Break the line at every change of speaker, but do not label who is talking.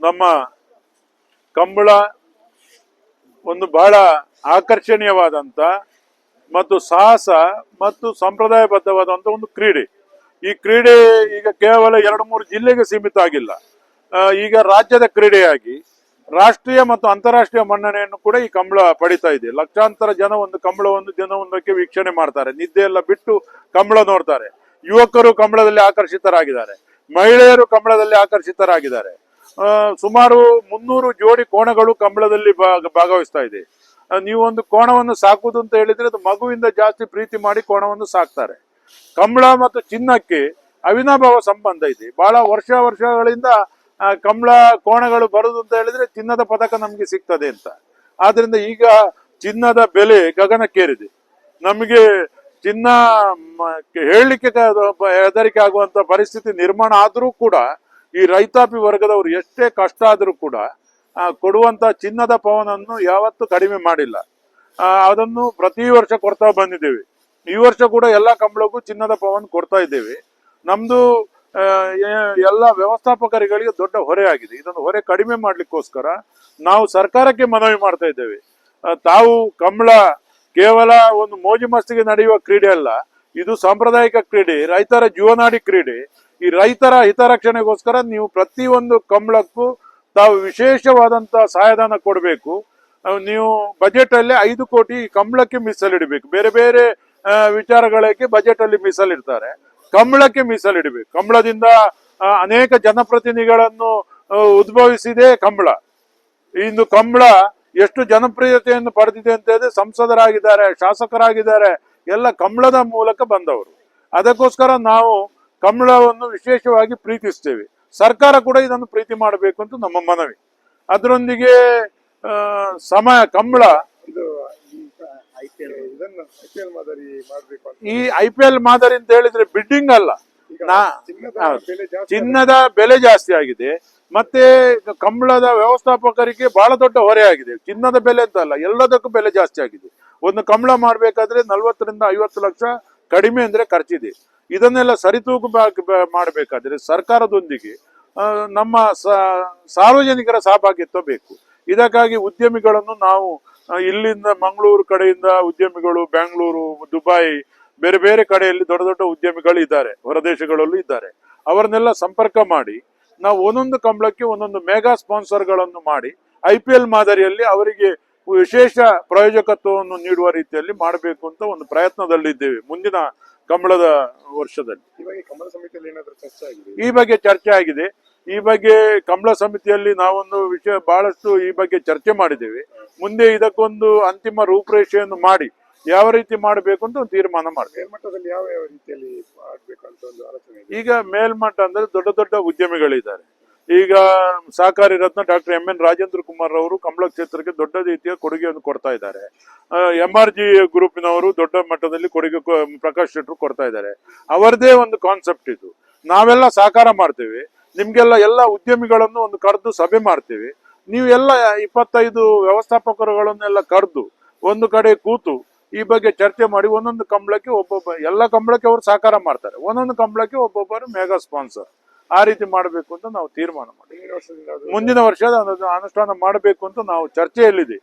ನಮ್ಮ ಕಂಬಳ ಒಂದು ಬಹಳ ಆಕರ್ಷಣೀಯವಾದಂತ ಮತ್ತು ಸಾಹಸ ಮತ್ತು ಸಂಪ್ರದಾಯಬದ್ಧವಾದಂತ ಒಂದು ಕ್ರೀಡೆ. ಈ ಕ್ರೀಡೆ ಈಗ ಕೇವಲ ಎರಡು ಮೂರು ಜಿಲ್ಲೆಗೆ ಸೀಮಿತ ಆಗಿಲ್ಲ. ಈಗ ರಾಜ್ಯದ ಕ್ರೀಡೆಯಾಗಿ ರಾಷ್ಟ್ರೀಯ ಮತ್ತು ಅಂತಾರಾಷ್ಟ್ರೀಯ ಮನ್ನಣೆಯನ್ನು ಕೂಡ ಈ ಕಂಬಳ ಪಡಿತಾ ಇದೆ. ಲಕ್ಷಾಂತರ ಜನ ಒಂದು ಕಂಬಳವನ್ನು ದಿನವೊಂದಕ್ಕೆ ವೀಕ್ಷಣೆ ಮಾಡ್ತಾರೆ. ನಿದ್ದೆ ಎಲ್ಲ ಬಿಟ್ಟು ಕಂಬಳ ನೋಡ್ತಾರೆ. ಯುವಕರು ಕಂಬಳದಲ್ಲಿ ಆಕರ್ಷಿತರಾಗಿದ್ದಾರೆ. ಮಹಿಳೆಯರು ಕಂಬಳದಲ್ಲಿ ಆಕರ್ಷಿತರಾಗಿದ್ದಾರೆ. ಸುಮಾರು ಮುನ್ನೂರು ಜೋಡಿ ಕೋಣಗಳು ಕಂಬಳದಲ್ಲಿ ಭಾಗ- ಭಾಗವಹಿಸ್ತಾ ಇದೆ. ನೀವು ಒಂದು ಕೋಣವನ್ನು ಸಾಕುವುದು ಅಂತ ಹೇಳಿದ್ರೆ ಅದು ಮಗುವಿಂದ ಜಾಸ್ತಿ ಪ್ರೀತಿ ಮಾಡಿ ಕೋಣವನ್ನು ಸಾಕ್ತಾರೆ. ಕಂಬಳ ಮತ್ತು ಚಿನ್ನಕ್ಕೆ ಅವಿನಾಭಾವ ಸಂಬಂಧ ಇದೆ. ಬಹಳ ವರ್ಷ, ವರ್ಷಗಳಿಂದ ಕಂಬಳ ಕೋಣಗಳು ಬರುದು ಅಂತ ಹೇಳಿದ್ರೆ ಚಿನ್ನದ ಪದಕ ನಮ್ಗೆ ಸಿಗ್ತದೆ ಅಂತ. ಆದ್ರಿಂದ ಈಗ ಚಿನ್ನದ ಬೆಲೆ ಗಗನಕ್ಕೇರಿದೆ. ನಮಗೆ ಚಿನ್ನ ಹೇಳಲಿಕ್ಕೆ ಹೆದರಿಕೆ ಆಗುವಂತ ಪರಿಸ್ಥಿತಿ ನಿರ್ಮಾಣ ಆದರೂ ಕೂಡ ಈ ರೈತಾಪಿ ವರ್ಗದವರು ಎಷ್ಟೇ ಕಷ್ಟ ಆದರೂ ಕೂಡ ಕೊಡುವಂತ ಚಿನ್ನದ ಪವನನ್ನು ಯಾವತ್ತೂ ಕಡಿಮೆ ಮಾಡಿಲ್ಲ. ಅದನ್ನು ಪ್ರತಿ ವರ್ಷ ಕೊಡ್ತಾ ಬಂದಿದ್ದೇವೆ. ಈ ವರ್ಷ ಕೂಡ ಎಲ್ಲಾ ಕಂಬಳಕ್ಕೂ ಚಿನ್ನದ ಪವನ್ ಕೊಡ್ತಾ ಇದ್ದೇವೆ. ನಮ್ದು ಎಲ್ಲ ವ್ಯವಸ್ಥಾಪಕರಿಗಳಿಗೆ ದೊಡ್ಡ ಹೊರೆ ಆಗಿದೆ. ಇದನ್ನು ಹೊರೆ ಕಡಿಮೆ ಮಾಡಲಿಕ್ಕೋಸ್ಕರ ನಾವು ಸರ್ಕಾರಕ್ಕೆ ಮನವಿ ಮಾಡ್ತಾ ಇದ್ದೇವೆ. ತಾವು ಕಂಬಳ ಕೇವಲ ಒಂದು ಮೋಜು ಮಸ್ತಿಗೆ ನಡೆಯುವ ಕ್ರೀಡೆ ಅಲ್ಲ, ಇದು ಸಾಂಪ್ರದಾಯಿಕ ಕ್ರೀಡೆ, ರೈತರ ಜೀವನಾಡಿ ಕ್ರೀಡೆ. ಈ ರೈತರ ಹಿತರಕ್ಷಣೆಗೋಸ್ಕರ ನೀವು ಪ್ರತಿಯೊಂದು ಕಂಬಳಕ್ಕೂ ತಾವು ವಿಶೇಷವಾದಂತ ಸಹಾಯಧನ ಕೊಡಬೇಕು. ನೀವು ಬಜೆಟ್ ಅಲ್ಲಿ ಐದು ಕೋಟಿ ಕಂಬಳಕ್ಕೆ ಮೀಸಲಿಡಬೇಕು. ಬೇರೆ ಬೇರೆ ವಿಚಾರಗಳಿಗೆ ಬಜೆಟ್ ಅಲ್ಲಿ ಮೀಸಲಿಡ್ತಾರೆ. ಕಂಬಳಕ್ಕೆ ಮೀಸಲಿಡಬೇಕು. ಕಂಬಳದಿಂದ ಅನೇಕ ಜನಪ್ರತಿನಿಧಿಗಳನ್ನು ಉದ್ಭವಿಸಿದೆ ಕಂಬಳ. ಇಂದು ಕಂಬಳ ಎಷ್ಟು ಜನಪ್ರಿಯತೆಯನ್ನು ಪಡೆದಿದೆ ಅಂತ ಹೇಳಿದ್ರೆ ಸಂಸದರಾಗಿದ್ದಾರೆ, ಶಾಸಕರಾಗಿದ್ದಾರೆ, ಎಲ್ಲ ಕಂಬಳದ ಮೂಲಕ ಬಂದವರು. ಅದಕ್ಕೋಸ್ಕರ ನಾವು ಕಂಬಳವನ್ನು ವಿಶೇಷವಾಗಿ ಪ್ರೀತಿಸ್ತೇವೆ. ಸರ್ಕಾರ ಕೂಡ ಇದನ್ನು ಪ್ರೀತಿ ಮಾಡಬೇಕು ಅಂತ ನಮ್ಮ ಮನವಿ. ಅದರೊಂದಿಗೆ ಸಮಯ, ಕಂಬಳ
ಇದು ಐ ಪಿ ಎಲ್ ಇದನ್ನು ಐ ಪಿ ಎಲ್ ಮಾದರಿ ಮಾಡ್ಬೇಕು ಅಂತ
ಈ ಐ ಪಿ ಎಲ್ ಮಾದರಿ ಅಂತ ಹೇಳಿದ್ರೆ ಬಿಡ್ಡಿಂಗ್ ಅಲ್ಲ.
ಚಿನ್ನದ ಬೆಲೆ ಜಾಸ್ತಿ
ಆಗಿದೆ. ಮತ್ತೆ ಕಂಬಳದ ವ್ಯವಸ್ಥಾಪಕರಿಗೆ ಬಹಳ ದೊಡ್ಡ ಹೊರೆ ಆಗಿದೆ. ಚಿನ್ನದ ಬೆಲೆ ಅಂತ ಅಲ್ಲ ಎಲ್ಲದಕ್ಕೂ ಬೆಲೆ ಜಾಸ್ತಿ ಆಗಿದೆ. ಒಂದು ಕಂಬಳ ಮಾಡ್ಬೇಕಾದ್ರೆ ನಲ್ವತ್ತರಿಂದ ಐವತ್ತು ಲಕ್ಷ ಕಡಿಮೆ ಅಂದ್ರೆ ಖರ್ಚಿದೆ. ಇದನ್ನೆಲ್ಲ ಸರಿತೂಗು ಮಾಡಬೇಕಾದ್ರೆ ಸರ್ಕಾರದೊಂದಿಗೆ ನಮ್ಮ ಸಾರ್ವಜನಿಕರ ಸಹಭಾಗಿತ್ವ ಬೇಕು. ಇದಕ್ಕಾಗಿ ಉದ್ಯಮಿಗಳನ್ನು ನಾವು ಇಲ್ಲಿಂದ ಮಂಗಳೂರು ಕಡೆಯಿಂದ ಉದ್ಯಮಿಗಳು ಬೆಂಗಳೂರು ದುಬೈ ಬೇರೆ ಬೇರೆ ಕಡೆಯಲ್ಲಿ ದೊಡ್ಡ ದೊಡ್ಡ ಉದ್ಯಮಿಗಳು ಇದ್ದಾರೆ ಹೊರದೇಶಗಳಲ್ಲೂ ಇದ್ದಾರೆ. ಅವರನ್ನೆಲ್ಲ ಸಂಪರ್ಕ ಮಾಡಿ ನಾವು ಒಂದೊಂದು ಕಂಬಳಕ್ಕೆ ಒಂದೊಂದು ಮೆಗಾ ಸ್ಪಾನ್ಸರ್ಗಳನ್ನು ಮಾಡಿ ಐ ಪಿ ಎಲ್ ಮಾದರಿಯಲ್ಲಿ ಅವರಿಗೆ ವಿಶೇಷ ಪ್ರಾಯೋಜಕತ್ವವನ್ನು ನೀಡುವ ರೀತಿಯಲ್ಲಿ ಮಾಡಬೇಕು ಅಂತ ಒಂದು ಪ್ರಯತ್ನದಲ್ಲಿದ್ದೇವೆ ಮುಂದಿನ ಕಂಬಳದ ವರ್ಷದಲ್ಲಿ.
ಇವಾಗ ಈ ಕಮಲ ಸಮಿತಿಯಲ್ಲಿ ಏನಾದ್ರೂ ಚರ್ಚೆ ಆಗಿದೆ?
ಈ ಬಗ್ಗೆ ಚರ್ಚೆ ಆಗಿದೆ. ಈ ಬಗ್ಗೆ ಕಂಬಳ ಸಮಿತಿಯಲ್ಲಿ ನಾವೊಂದು ವಿಷಯ ಬಹಳಷ್ಟು ಈ ಬಗ್ಗೆ ಚರ್ಚೆ ಮಾಡಿದ್ದೇವೆ. ಮುಂದೆ ಇದಕ್ಕೊಂದು ಅಂತಿಮ ರೂಪರೇಷೆಯನ್ನು ಮಾಡಿ ಯಾವ ರೀತಿ ಮಾಡಬೇಕು ಅಂತ ಒಂದು ತೀರ್ಮಾನ ಮಾಡ್ತೇವೆ.
ಯಾವ ಯಾವ ರೀತಿಯಲ್ಲಿ ಮಾಡಬೇಕಂತ ಒಂದು ಆಲೋಚನೆ
ಈಗ ಮೇಲ್ಮಟ್ಟ ಅಂದ್ರೆ ದೊಡ್ಡ ದೊಡ್ಡ ಉದ್ಯಮಿಗಳಿದ್ದಾರೆ. ಈಗ ಸಹಕಾರಿ ರತ್ನ doctor M N Rajendra Kumar ಅವರು ಕಂಬಳ ಕ್ಷೇತ್ರಕ್ಕೆ ದೊಡ್ಡ ರೀತಿಯ ಕೊಡುಗೆಯನ್ನು ಕೊಡ್ತಾ ಇದ್ದಾರೆ. ಎಂ ಆರ್ ಜಿ ಗ್ರೂಪಿನವರು ದೊಡ್ಡ ಮಟ್ಟದಲ್ಲಿ ಕೊಡುಗೆ ಪ್ರಕಾಶ್ ಶೆಟ್ಟರು ಕೊಡ್ತಾ ಇದ್ದಾರೆ. ಅವರದೇ ಒಂದು ಕಾನ್ಸೆಪ್ಟ್ ಇದು. ನಾವೆಲ್ಲ ಸಹಕಾರ ಮಾಡ್ತೇವೆ. ನಿಮ್ಗೆಲ್ಲ ಎಲ್ಲ ಉದ್ಯಮಿಗಳನ್ನು ಒಂದು ಕರೆದು ಸಭೆ ಮಾಡ್ತೀವಿ. ನೀವು ಎಲ್ಲ ಇಪ್ಪತ್ತೈದು ವ್ಯವಸ್ಥಾಪಕರುಗಳನ್ನೆಲ್ಲ ಕರೆದು ಒಂದು ಕಡೆ ಕೂತು ಈ ಬಗ್ಗೆ ಚರ್ಚೆ ಮಾಡಿ ಒಂದೊಂದು ಕಂಬಳಕ್ಕೆ ಒಬ್ಬೊಬ್ಬ ಎಲ್ಲ ಕಂಬಳಕ್ಕೆ ಅವರು ಸಹಕಾರ ಮಾಡ್ತಾರೆ. ಒಂದೊಂದು ಕಂಬಳಕ್ಕೆ ಒಬ್ಬೊಬ್ಬರು ಮೆಗಾ ಸ್ಪಾನ್ಸರ್ ಆ ರೀತಿ ಮಾಡಬೇಕು ಅಂತ ನಾವು ತೀರ್ಮಾನ ಮಾಡಿ
ಮುಂದಿನ
ವರ್ಷದ ಅನುಷ್ಠಾನ ಮಾಡಬೇಕು ಅಂತ ನಾವು ಚರ್ಚೆಯಲ್ಲಿದೆ